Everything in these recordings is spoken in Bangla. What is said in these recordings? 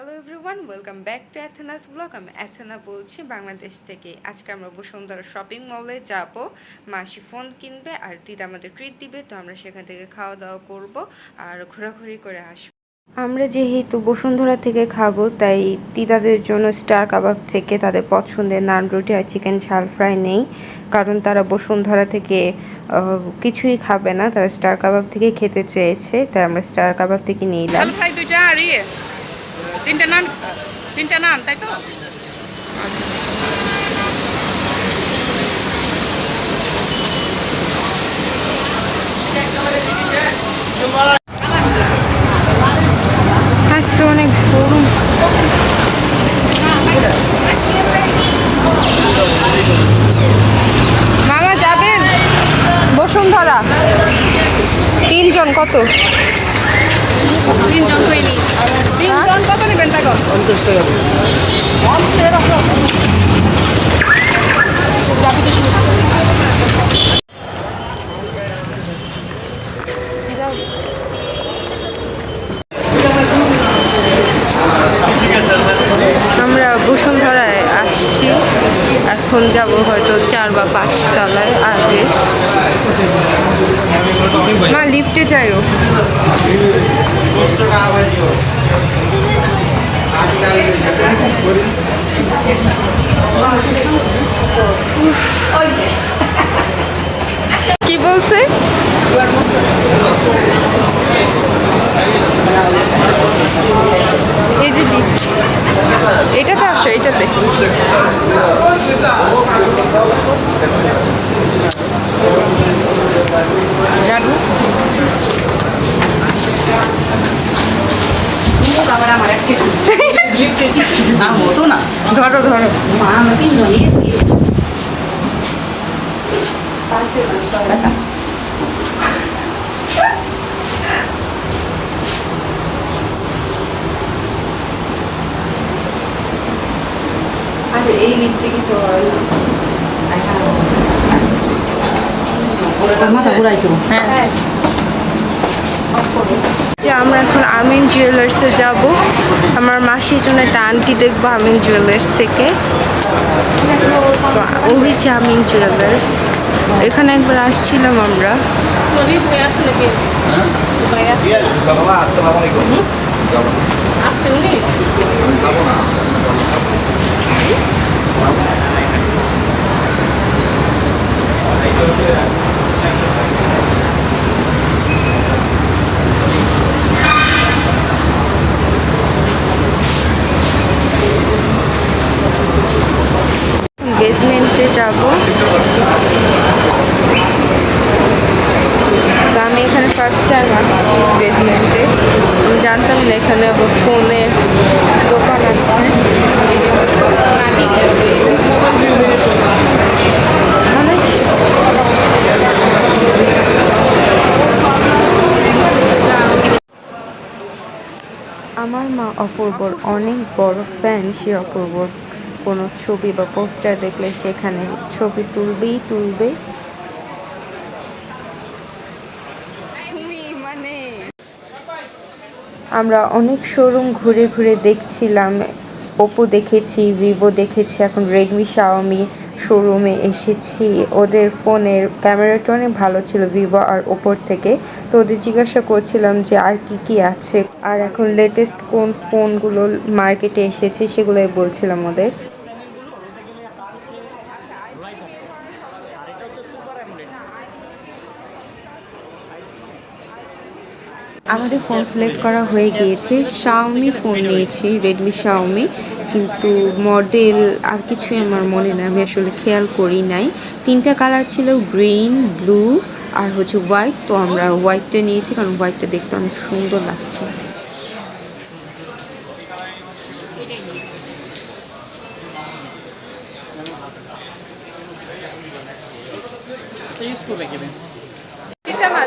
Hello everyone welcome back to Athena's blog আমি অ্যাথেনা বলছি, বাংলাদেশ থেকে। আজকে আমরা বসুন্ধরা শপিং মলে যাব। মাসি ফোন কিনবে আর দিদা আমাদের ট্রিট দিবে, তো আমরা সেখান থেকে খাওয়া দাওয়া করব আর ঘোরাঘুরি করে আসব। আমরা যেহেতু বসুন্ধরা থেকে খাব, তাই দিদাদের জন্য স্টার কাবাব থেকে তাদের পছন্দের নান রুটি আর চিকেন ঝাল ফ্রাই নেই। কারণ তারা বসুন্ধরা থেকে কিছুই খাবে না। তারা স্টার কাবাব থেকে খেতে চেয়েছে, তাই আমরা স্টার কাবাব থেকে নিলাম। তিনটা নান তিনটা নান তাই তো? আচ্ছা আজকে অনেক গরম। মামা যাবেন বসুন্ধরা। তিনজন কত? তিনজন হয়নি কত নেবেন আমরা বসুন্ধরায় আসছি। এখন যাব হয়তো চার বা পাঁচ তলায় আগে। মা লিফটে যাইও। কি বলছে? এই যে লিফট। এটাতে আসো এটাতে। লাডু আবার আমার ধরো ধরো। আচ্ছা এই লিফটে কিছু হয় না। মাথা ঘুরাই তো। হ্যাঁ। যে আমরা এখন আমিন জুয়েলার্সে যাব। আমার মাসির জন্য একটা আন্টি দেখব আমিন জুয়েলার্স থেকে। ওই যে আমিন জুয়েলার্স এখানে একবার আসছিলাম আমরা যাব তো আমি এখানে ফার্স্ট টাইম আসছি বেসমেন্টে আমি জানতাম না এখানে আবার ফোনের দোকান আছে অনেক আমার মা অপূর্বর, অনেক বড় ফ্যান সে অপূর্বর। কোনো ছবি বা পোস্টার দেখলে সেখানে ছবি তুলবেই তুলবে। আমরা অনেক শোরুম ঘুরে ঘুরে দেখছিলাম। ওপো দেখেছি ভিভো দেখেছি, এখন রেডমি শাওমি শোরুমে এসেছি। ওদের ফোনের ক্যামেরাটা অনেক ভালো ছিল ভিভো আর ওপর থেকে। তো ওদের জিজ্ঞাসা করছিলাম যে, আর কি কি আছে? আর এখন লেটেস্ট কোন ফোনগুলো মার্কেটে এসেছে সেগুলোই বলছিলাম ওদের। আমাদের ফোন সিলেক্ট করা হয়ে গিয়েছে। শাওমি ফোন নিয়েছি রেডমি শাওমি কিন্তু মডেল আর কিছুই আমার মনে নেই আমি আসলে খেয়াল করি নাই। তিনটা কালার ছিল গ্রিন ব্লু আর হচ্ছে হোয়াইট তো আমরা হোয়াইটটা নিয়েছি কারণ হোয়াইটটা দেখতে অনেক সুন্দর লাগছে। তোমার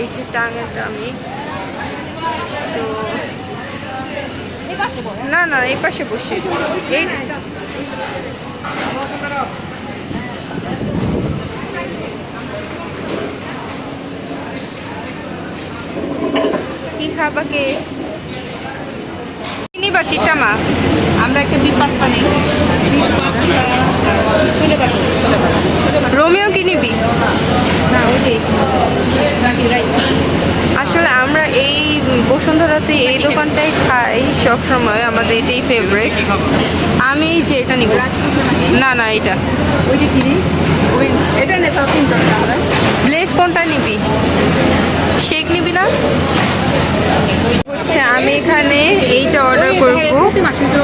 এই যে টাঙাটা আমি। তো না না এই পাশে বসে। এই কি চিটামা আমরা একটা নেই রোমিও কি নিবি না ওই যে আসলে আমরা এই বসুন্ধরাতে এই দোকানটাই খাই সব সময় আমাদের এটাই ফেভারিট আমি যে এটা নিব। না না এটা ব্লেস কোনটা নিবি? শেক নিবি না? হচ্ছে আমি এখানে এইটা অর্ডার করব। মাসে তো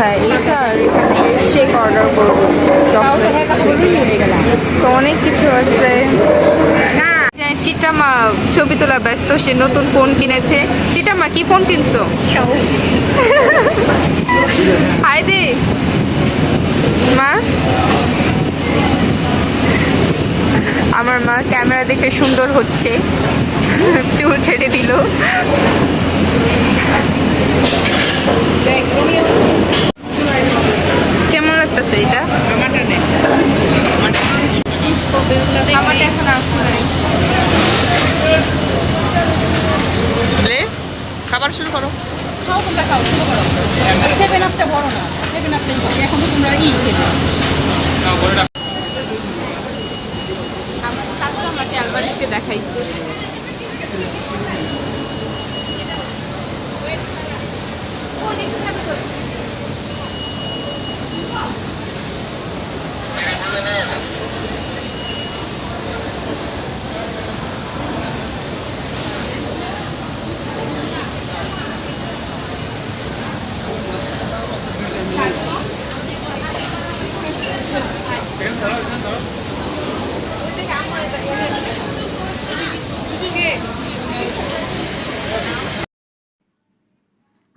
হ্যাঁ এইটা আর এখান থেকে শেক অর্ডার করব। হ্যাঁ তো অনেক কিছু আছে। না চিটামা ছবি তোলা ব্যস্ত সে নতুন ফোন কিনেছে। চিটামা কি ফোন কিনছো? হাই দে। মা। আমার মা ক্যামেরা দেখে সুন্দর হচ্ছে। চুল ছেড়ে দিল কেমন লাগতেছে এটা আমারটা নে আমার এখন আসছে নাই প্লেস খাবার শুরু করো তোমরা খাও করো সেভেন আপটা বড় না। সেভেন আপটাই বড় এখন তো তোমরা ই খেতে আমার ছাত্র আমাকে অ্যালভারেজকে দেখাইছে।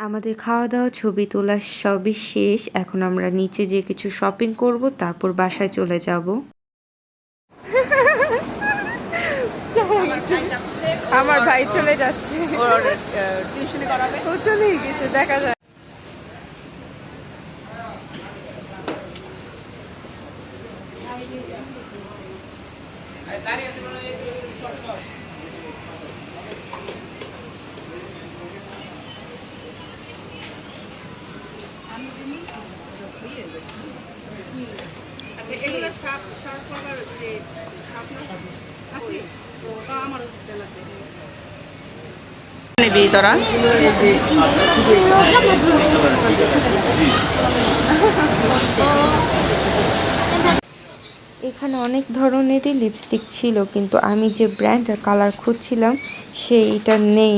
আমাদের খাওয়া দাওয়া ছবি তোলা সবই শেষ। এখন আমরা নিচে যে কিছু শপিং করব তারপর বাসায় চলে যাব। আমার ভাই চলে যাচ্ছে। চলে গেছে দেখা যায় আচ্ছা এগুলো সাপ সাপ যে নিবি তোরা? এখানে অনেক ধরনেরই লিপস্টিক ছিল কিন্তু আমি যে ব্র্যান্ড আর কালার খুঁজছিলাম সেইটা নেই।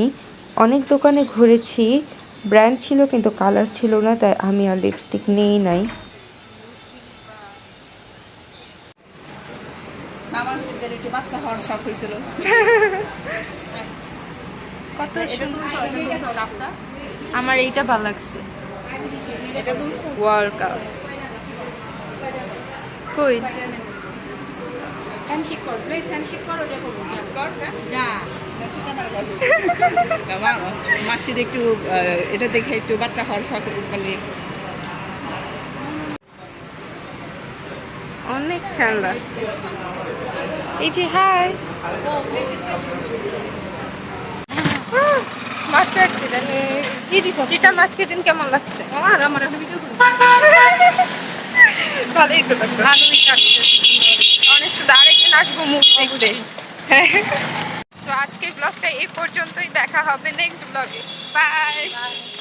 অনেক দোকানে ঘুরেছি ব্র্যান্ড ছিল কিন্তু কালার ছিল না তাই আমি আর লিপস্টিক নেই নাই। আমার সেদিন একটু বাচ্চা হওয়ার শখ হয়েছিল। কত এটা তুলছো এটা তুলছো। কাপটা? আমার এইটা ভালো লাগছে। ওয়ার্ল্ড কাপ কই? হ্যান্ডশেক কর প্লিজ হ্যান্ডশেক কর ওটা করব। যা কর যা। যা। আমার মাসির একটু এটা দেখে একটু বাচ্চা হওয়ার শখ মানে অনেক খেলনা। এই যে হাই। অ্যাক্সিডেন্ট কি দিছ? চিটা মাছকে দিন কেমন লাগছে? আমার আমার একটা ভিডিও ভালোই তো লাগল। ভালোই কাটছে অনেক আরেকদিন আসব মুখ দেখতে। তো আজকে ব্লগটা এই পর্যন্তই দেখা হবে নেক্সট ব্লগে বাই